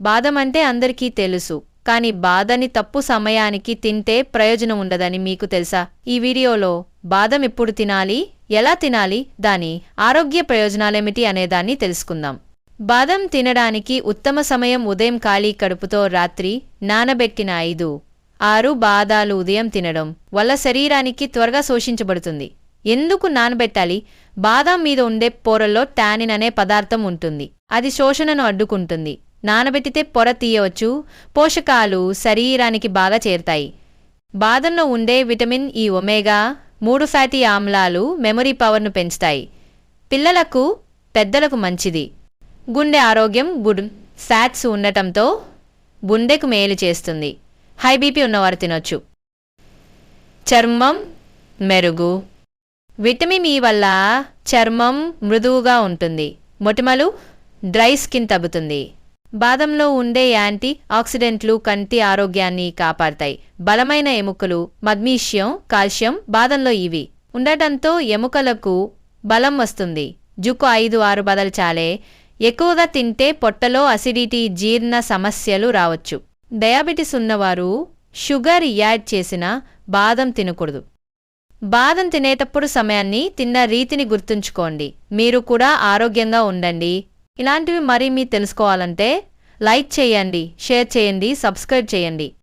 బాదమంటే అందరికీ తెలుసు కానీ బాదని తప్పు సమయానికి తింటే ప్రయోజనం ఉండదని మీకు తెలుసా? ఈ వీడియోలో బాదం ఎప్పుడు తినాలి ఎలా తినాలి దాని ఆరోగ్య ప్రయోజనాలేమిటి అనేదాన్ని తెలుసుకుందాం. బాదం తినడానికి ఉత్తమ సమయం ఉదయం ఖాళీ కడుపుతో రాత్రి నానబెట్టిన ఐదు ఆరు బాదాలు ఉదయం తినడం వల్ల శరీరానికి త్వరగా శోషించబడుతుంది. ఎందుకు నానబెట్టాలి? బాదం మీద ఉండే పొరల్లో టానిన్ అనే పదార్థం ఉంటుంది. అది శోషణను అడ్డుకుంటుంది. నానబెట్టితే పొర తీయవచ్చు పోషకాలు శరీరానికి బాగా చేరుతాయి. బాదంలో ఉండే విటమిన్ ఈ ఒమేగా మూడు ఫ్యాటీ ఆమ్లాలు మెమరీ పవర్ను పెంచుతాయి. పిల్లలకు పెద్దలకు మంచిది. గుండె ఆరోగ్యం గుడ్ ఫ్యాట్స్ ఉండటంతో గుండెకు మేలు చేస్తుంది. హై బీపీ ఉన్నవారు తినొచ్చు. చర్మం మెరుగు. విటమిన్ ఈ వల్ల చర్మం మృదువుగా ఉంటుంది. మొటిమలు డ్రై స్కిన్ తగ్గుతుంది. బాదంలో ఉండే యాంటీ ఆక్సిడెంట్లు కంటి ఆరోగ్యాన్ని కాపాడతాయి. బలమైన ఎముకలు మగ్నీషియం కాల్షియం బాదంలో ఇవి. ఉండటంతో ఎముకలకు బలం వస్తుంది. జుక్కు ఐదు ఆరు బదలు చాలే. ఎక్కువగా తింటే పొట్టలో అసిడిటీ జీర్ణ సమస్యలు రావచ్చు. డయాబెటిస్ ఉన్నవారు షుగర్ యాడ్ చేసిన బాదం తినకూడదు. బాదం తినేటప్పుడు సమయాన్ని తిన్న రీతిని గుర్తుంచుకోండి. మీరు కూడా ఆరోగ్యంగా ఉండండి. ఇలాంటివి మరీ మీ తెలుసుకోవాలంటే లైక్ చేయండి షేర్ చేయండి సబ్స్క్రైబ్ చేయండి.